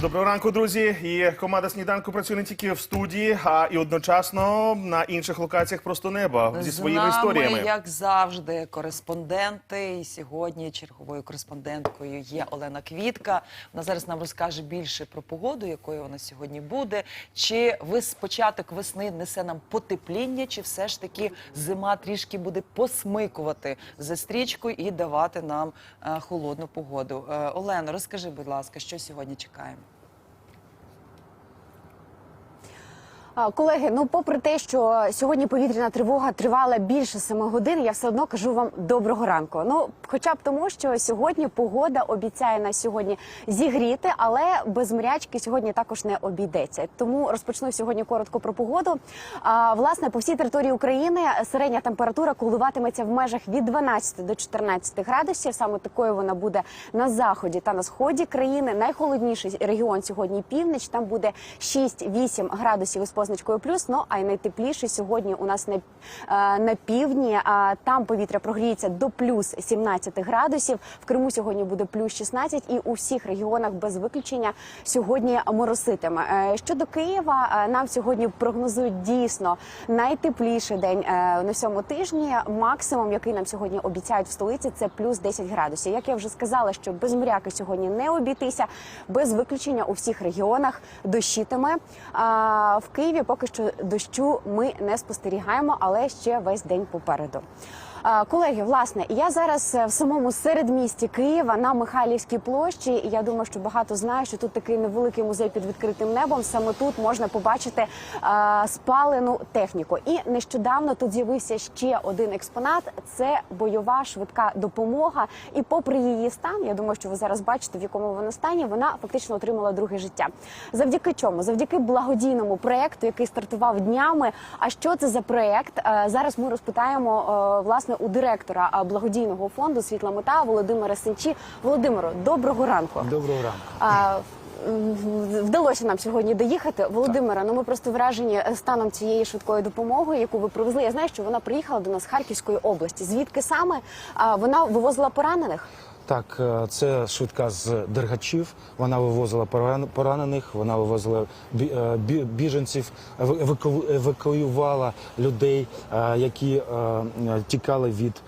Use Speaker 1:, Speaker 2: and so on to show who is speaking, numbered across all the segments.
Speaker 1: Доброго ранку, друзі. І команда сніданку працює не тільки в студії, а і одночасно на інших локаціях просто неба зі своїми
Speaker 2: З нами,
Speaker 1: історіями.
Speaker 2: як завжди, кореспонденти. І сьогодні черговою кореспонденткою є Олена Квітка. Вона зараз нам розкаже більше про погоду, якою вона сьогодні буде. Чи вис початок весни несе нам потепління, чи все ж таки зима трішки буде посмикувати за стрічкою і давати нам е, холодну погоду? Е, Олено, розкажи, будь ласка, що сьогодні чекаємо?
Speaker 3: А, Колеги, ну попри те, що сьогодні повітряна тривога тривала більше семи годин, я все одно кажу вам доброго ранку. Ну, хоча б тому, що сьогодні погода обіцяє на сьогодні зігріти, але без мрячки сьогодні також не обійдеться. Тому розпочну сьогодні коротко про погоду. А, власне, по всій території України середня температура коливатиметься в межах від 12 до 14 градусів. Саме такою вона буде на заході та на сході країни. Найхолодніший регіон сьогодні північ. Там буде 6-8 градусів із позначкою плюс. Ну а й найтепліше сьогодні у нас на, е, на півдні. А там повітря прогріється до плюс 17 градусів. В Криму сьогодні буде плюс 16 і у всіх регіонах без виключення сьогодні мороситиме. Е, Щодо Києва, е, нам сьогодні прогнозують дійсно найтепліший день на всьому тижні. Максимум, який нам сьогодні обіцяють в столиці, це плюс 10 градусів. Як я вже сказала, що без моряки сьогодні не обійтися, без виключення у всіх регіонах дощитиме. В Києві поки що дощу ми не спостерігаємо, але ще весь день попереду. Колеги, власне, я зараз е, в самому середмісті Києва на Михайлівській площі. Я думаю, що багато знає, що тут такий невеликий музей під відкритим небом. Саме тут можна побачити спалену техніку. І нещодавно тут з'явився ще один експонат. Це бойова швидка допомога. І попри її стан, я думаю, що ви зараз бачите, в якому вона стані, вона фактично отримала друге життя. Завдяки чому? Завдяки благодійному проекту, який стартував днями. А що це за проект? Е, Зараз ми розпитаємо е, у директора благодійного фонду Світла мета Володимира Сенчі. Володимиро, доброго ранку.
Speaker 4: Доброго ранку.
Speaker 3: А, Вдалося нам сьогодні доїхати. Володимира, ну ми просто вражені станом цієї швидкої допомоги, яку ви привезли. Я знаю, що вона приїхала до нас з Харківської області. Звідки саме вона вивозила поранених?
Speaker 4: Так, е, це швидка з Дергачів. Вона вивозила поран- поранених, вона вивозила е, бі- біженців, ева- евакуювала людей, е, які тікали від,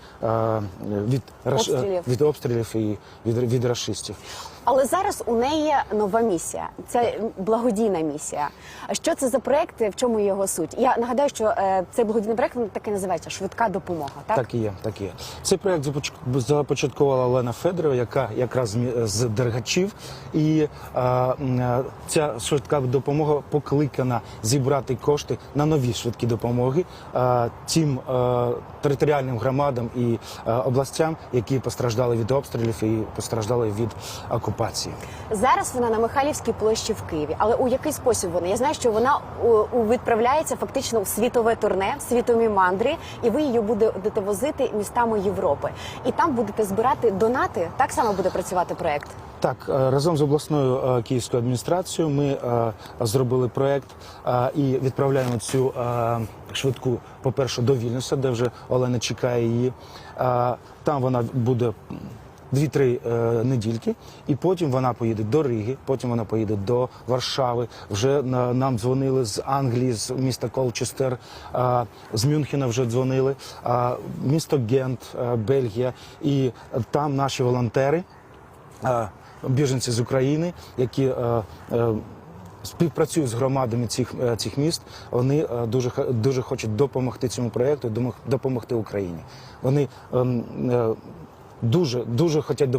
Speaker 4: від,
Speaker 3: Обстрілів.
Speaker 4: від обстрілів і від, від рашистів.
Speaker 3: Але зараз у неї нова місія. Це благодійна місія. Що це за проект? В чому його суть? Я нагадаю, що е, цей благодійний проект він так і називається швидка допомога. Так,
Speaker 4: Так і є, так і є. Цей проект започ- започаткувала Олена Федорова, яка якраз з Дергачів. І е, е, ця швидка допомога покликана зібрати кошти на нові швидкі допомоги е, тим е, територіальним громадам і е, областям, які постраждали від обстрілів і постраждали від окупації.
Speaker 3: Зараз вона на Михайлівській площі в Києві. Але у який спосіб вона? Я знаю, що вона відправляється фактично у світове турне, в світові мандри, і ви її будете возити містами Європи. І там будете збирати донати. Так само буде працювати проект.
Speaker 4: Так, е, разом з обласною е, київською адміністрацією ми е, зробили проект і відправляємо цю швидку, по-перше, до Вільнюса, де вже Олена чекає її. Там вона буде. Дві-три е, недільки, і потім вона поїде до Риги, потім вона поїде до Варшави. Вже на, нам дзвонили з Англії, з міста Колчестер, е, з Мюнхена вже дзвонили, е, місто Гент, е, Бельгія. І там наші волонтери е, біженці з України, які е, е, співпрацюють з громадами цих, е, цих міст. Вони е, дуже дуже хочуть допомогти цьому проєкту, допомогти Україні. Вони ем, е, дуже дуже хочуть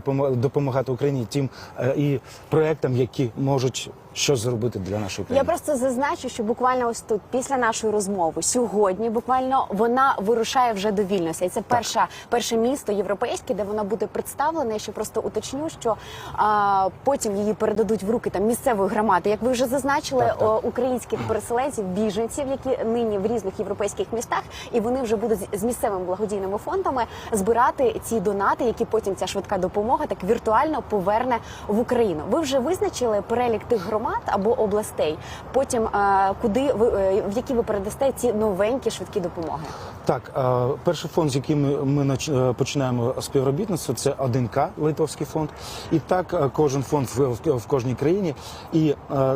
Speaker 4: допомагати Україні тим е, і проектам, які можуть щось зробити для нашої
Speaker 3: Я просто зазначу, що буквально ось тут, після нашої розмови, сьогодні буквально вона вирушає вже до Вільнюса. І це перша перше місто європейське, де вона буде представлена. Я ще просто уточню, що а, потім її передадуть в руки там місцевої громади. Як ви вже зазначили,
Speaker 4: Так, так.
Speaker 3: о, українських переселенців, біженців, які нині в різних європейських містах, і вони вже будуть з місцевими благодійними фондами збирати ці донати, які потім ця швидка допомога так віртуально поверне в Україну. Ви вже визначили перелік тих громад, громад або областей. Потім е, куди ви е, в які ви передасте ці новенькі швидкі допомоги?
Speaker 4: Так, е, перший фонд, з яким ми, починаємо співробітництво, це 1К, литовський фонд. І так кожен фонд в, кожній країні. І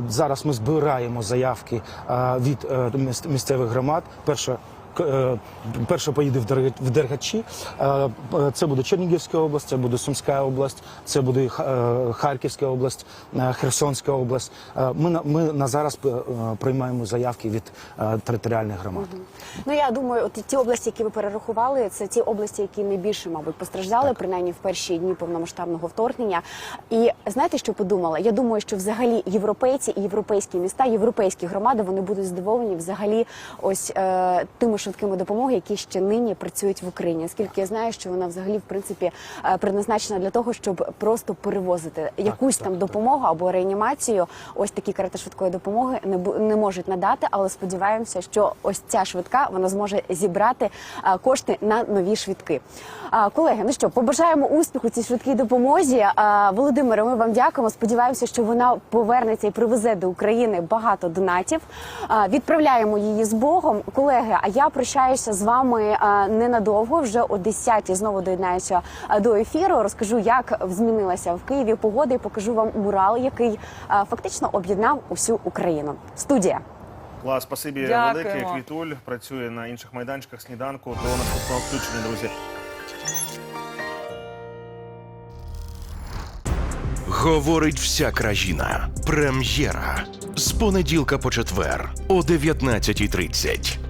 Speaker 4: зараз ми збираємо заявки від місцевих громад. Перша е, Перша поїде в Дерга- Дергачі. Е, Це буде Чернігівська область, це буде Сумська область, це буде е, Харківська область, Херсонська область. Ми на ми на зараз приймаємо заявки від територіальних громад.
Speaker 3: Ну я думаю, от ті області, які ви перерахували, це ті області, які найбільше, мабуть, постраждали, принаймні в перші дні повномасштабного вторгнення. І знаєте, що подумала? Я думаю, що взагалі європейці і європейські міста, європейські громади вони будуть здивовані взагалі ось е, тими швидкими допомоги, які ще нині працюють в Україні. Оскільки я знаю, що вона взагалі в принципі е, предназначена для того, щоб просто перевозити якусь там допомогу або реанімацію. Ось такі карети швидкої допомоги не не можуть надати, але сподіваємося, що ось ця швидка вона зможе зібрати кошти на нові швидки. Колеги, ну що, побажаємо успіху цій швидкій допомозі. Володимире, ми вам дякуємо. Сподіваємося, що вона повернеться і привезе до України багато донатів. Відправляємо її з Богом. Колеги, а я прощаюся з вами ненадовго. Вже о 10 знову доєднаюся до ефіру. Розкажу, як змінилася в Києві погода, і покажу вам мурал, який фактично об'єднав усю Україну. Студія.
Speaker 1: Клас, спасибі
Speaker 2: Дякуємо.
Speaker 1: велике. Квітуль працює на інших майданчиках сніданку. До наступного включення, друзі.
Speaker 5: Говорить вся країна. Прем'єра з понеділка по четвер о 19.30.